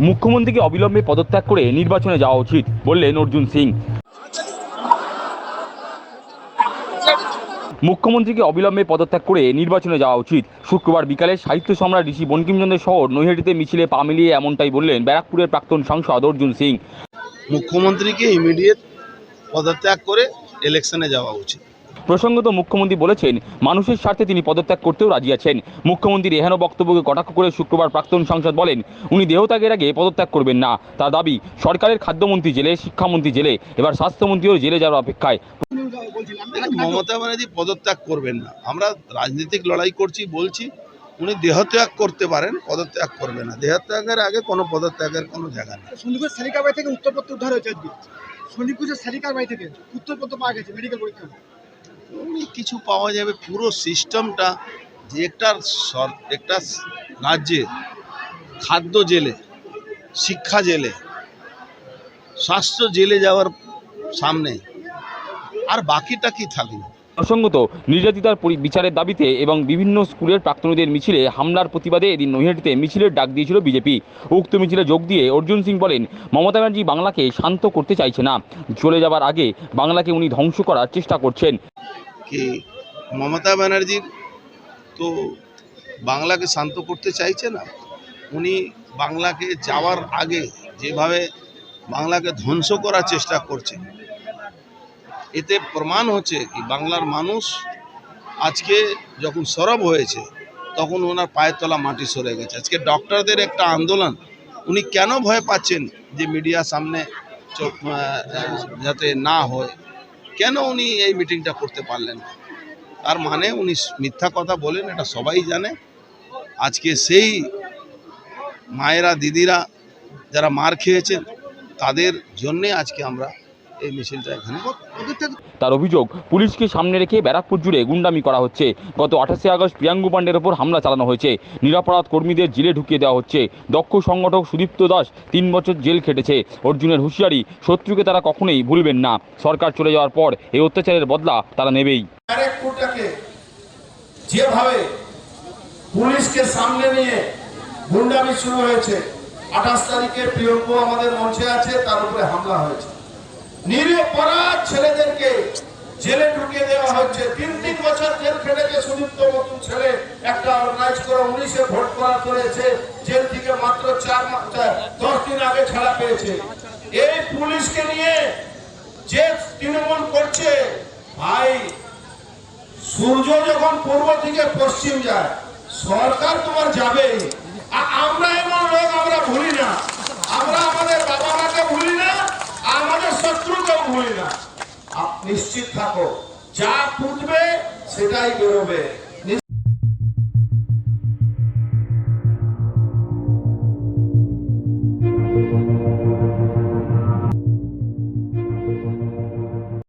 মুখ্যমন্ত্রীকে অবিলম্বে পদত্যাগ করে নির্বাচনে যাওয়া উচিত বললেন অর্জুন সিং। মুখ্যমন্ত্রীকে অবিলম্বে পদত্যাগ করে নির্বাচনে যাওয়া উচিত। শুক্রবার বিকালে সাহিত্য সম্রাট ঋষি বঙ্কিমচন্দ্রের শহর নৈহাটিতে মিছিলে পা মিলিয়ে এমনটাই বললেন ব্যারাকপুরের প্রাক্তন সাংসদ অর্জুন সিং। মুখ্যমন্ত্রীকে ইমিডিয়েট পদত্যাগ করে ইলেকশনে যাওয়া উচিত। প্রসঙ্গত মুখ্যমন্ত্রী বলেছেন মানুষের স্বার্থে তিনি পদত্যাগ করতেও রাজি আছেন। মুখ্যমন্ত্রীর এহেন বক্তব্যকে কটাক্ষ করে শুক্রবার প্রাক্তন সাংসদ বলেন উনি দেহত্যাগের আগে পদত্যাগ করবেন না। তার দাবি সরকারের খাদ্যমন্ত্রী জেলে শিক্ষামন্ত্রী জেলে এবার স্বাস্থ্যমন্ত্রীও জেলে যাওয়ার অপেক্ষায়। মমতা ব্যানার্জি পদত্যাগ করবেন না। আমরা রাজনৈতিক লড়াই করছি বলছি উনি দেহত্যাগ করতে পারেন পদত্যাগ করবে না। দেহত্যাগের আগে কোনো পদত্যাগের কোনো জায়গা নেই। সন্দীপুর শালিকার বাড়ি থেকে উত্তরপত্র উদ্ধার হয়েছে আজকে। সন্দীপুরের শালিকার বাড়ি থেকে উত্তরপত্র পাওয়া গেছে মেডিকেল পরীক্ষা উনি কিছু পাওয়া যাবে। পুরো সিস্টেমটা যে একটা একটা রাজ্যে, খাদ্য জেলে, শিক্ষা জেলে, স্বাস্থ্য জেলে যাওয়ার সামনে। আর বাকিটা কি থাকল প্রসঙ্গত নির্যাতিতার বিচারের দাবিতে এবং বিভিন্ন স্কুলের প্রাক্তনীদের মিছিলে হামলার প্রতিবাদে এদিন নৈহাটিতে মিছিলের ডাক দিয়েছিল বিজেপি। উক্ত মিছিলে যোগ দিয়ে অর্জুন সিং বলেন, মমতা ব্যানার্জি বাংলাকে শান্ত করতে চাইছে না। চলে যাবার আগে বাংলাকে উনি ধ্বংস করার চেষ্টা করছেন। মমতা ব্যানার্জির তো বাংলাকে শান্ত করতে চাইছে না? উনি বাংলাকে যাওয়ার আগে যেভাবে বাংলাকে ধ্বংস করার চেষ্টা করছে এতে প্রমাণ হচ্ছে কি বাংলার মানুষ আজকে যখন সরব হয়েছে, তখন ওনার পায়ের তলা মাটি সরে গেছে। আজকে ডক্টরদের একটা আন্দোলন। উনি কেন ভয় পাচ্ছেন যে মিডিয়ার সামনে যাতে না হয়? কেন উনি এই মিটিংটা করতে পারলেন তার মানে উনি মিথ্যা কথা বলেন, এটা সবাই জানে। আজকে সেই মায়েরা, দিদিরা যারা মার খেয়েছেন, তাদের জন্যে আজকে আমরা এই মিছিলটা এখানে তার অভিযোগ পুলিশকে সামনে রেখে ব্যারাকপুর জুড়ে গুন্ডামি করা হচ্ছে। গত আঠাশে আগস্ট প্রিয়াঙ্গু পাণ্ডের ওপর হামলা চালানো হয়েছে। নিরাপরাধ কর্মীদের জেলে ঢুকিয়ে দেওয়া হচ্ছে। দক্ষ সংগঠক সুদীপ্ত দাস তিন বছর জেল খেটেছে। অর্জুনের হুঁশিয়ারি শত্রুকে তারা কখনোই ভুলবেন না। সরকার চলে যাওয়ার পর এই অত্যাচারের বদলা তারা নেবেই। যেভাবে পুলিশকে সামনে নিয়ে গুন্ডামি শুরু হয়েছে আঠাশ তারিখে প্রিয়ঙ্ক আমাদের মঞ্চে আছে তার উপরে হামলা হয়েছে। নিরপরাধ ছেলেদেরকে জেলে ঢুকিয়ে দেওয়া হচ্ছে। তিন তিন বছর জেল খেটেছে সুদীপ্ত মতন ছেলে। একটা অর্গানাইজ করে উনিশে ভোট করা করেছে জেল থেকে মাত্র চার দশ দিন আগে ছাড়া পেয়েছে। এই পুলিশকে নিয়ে যে তৃণমূল করছে, ভাই, সূর্য যখন পূর্ব থেকে পশ্চিম যায়, সরকার তোমার যাবে আমরা এমন লোক আমরা ভুলি না। আমরা আমাদের বাবা মাকে ভুলি না আর আমাদের শত্রুকেও ভুলি না আপ নিশ্চিত থাকো। যা ফুটবে সেটাই বেরোবে।